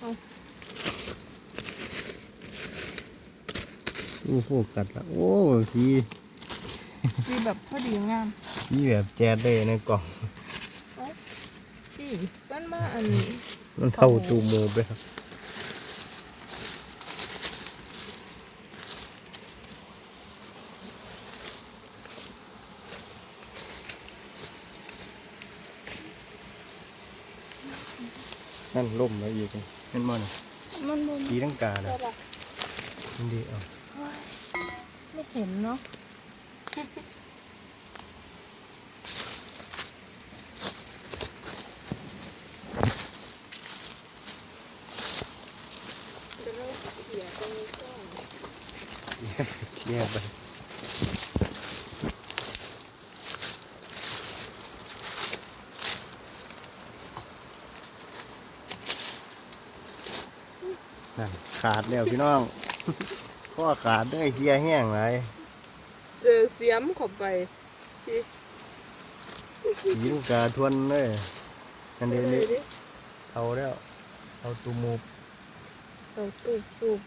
โอ้โหกัดละโอ้สีสีแบบพอดีงามสีแบบแจ๊ดเลยในกล่องสีมันมาอันมันเท่าตูโมไปครับนั่นล่มแล้วอีกนี่ เห็นมั้ยมันบนสีทั้งกาเลยแต่ละมันดีเอาไม่เห็นเนาะเชี่ยไป นั่นขาดแล้วพี่น้องข้อขาดได้เฮียแห้งไรเจอเสียมเข้าไปสีลูกกาทวนเลยอันนี้นี่ดิเอาแล้วเอาตูมูบเอาตูบตูบ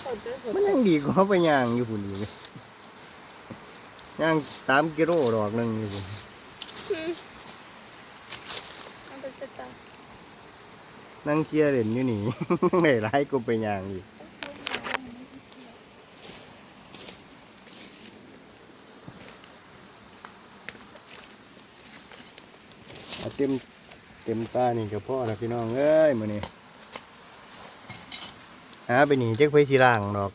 เขาจะเห็นมันยังดีกว่าไปย่างอยู่พุ่นอยู่นี่ย่างสามกิโลดอกหนึ่งอยู่พุ่น นั่งเคลียร์เล่นอยู่นี่ ไม่ร้ายก็ไปย่างอีกเอาเต็มเต็มตานี่กับพ่อแล้วพี่น้องเอ้ยมื้อนี้หาไปหนีเจ๊กไปสีล่างดอก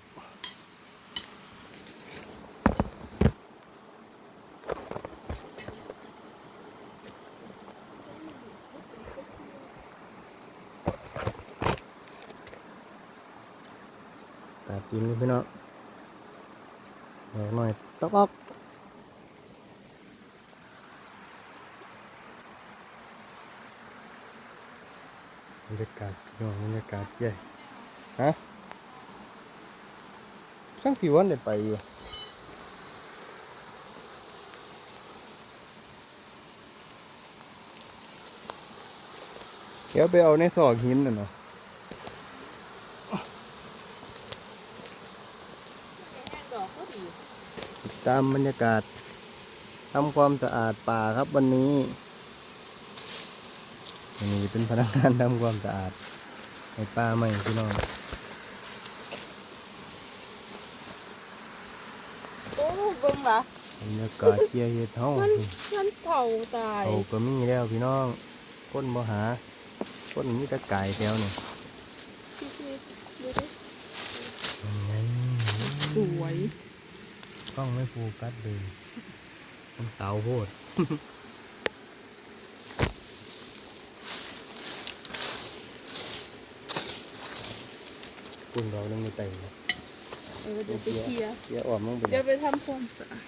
ตาตีนนี่พี่น้องแหกหน่อยตอกออกบรรยากาศพี่น้องบรรยากาศใหญ่ฮะช่างผิววันได้ไปอยู่เดี๋ยวไปเอาในซอกหินน่ะเนาะ ดอกก็ดี ตามบรรยากาศทำความสะอาดป่าครับวันนี้วันนี้เป็นพนักงานทำความสะอาดในป่าใหม่พี่น้องโอ้เบิ่งละบรรยากาศเยี่ยเฮ็ดเฮามันมันเผาตายเอาก็มีแล้วพี่น้องคนบ่หาคนมีแตะไก่แถวนี่ดูดิยังไงสวย กล้องไม่โฟกัสเลยมันเตาโพดกุ้งเราเรื่องไม่ไต่เลยเออเดี๋ยวไปเคลียร์เกี่ยวอ่อนมั้งเป็นเดี๋ยวไปทำความสะอาด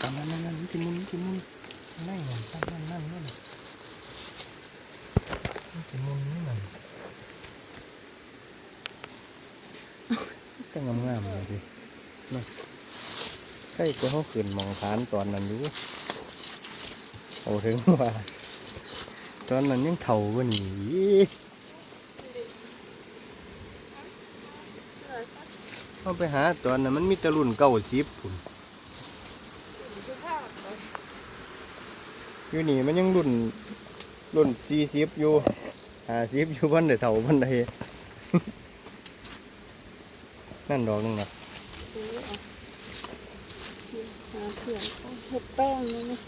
ตามนั้นนั่นนั่นกินมุนกินมุนนั่นนั่นนั่นนั่นนั่นกินมุนนี่นั่นก็งามงามๆเลยดิ นี่ใกล้ก็เขาขึ้นมองฐานตอนนั้นอยู่โอ้ถึงว่า ตอนนั้นยังเท่ากว่านี่เอาไปหาตอนนั้นมันมีตะรุ่นเก้าสิบพุ่นอยู่นี่มันยังรุ่นรุ่นสี่สิบอยู่ห้าสิบอยู่วันเดียวเท่าวันใดนั่นดอกนึงนะ หา เขียนเห็ดแป้งนี่นะ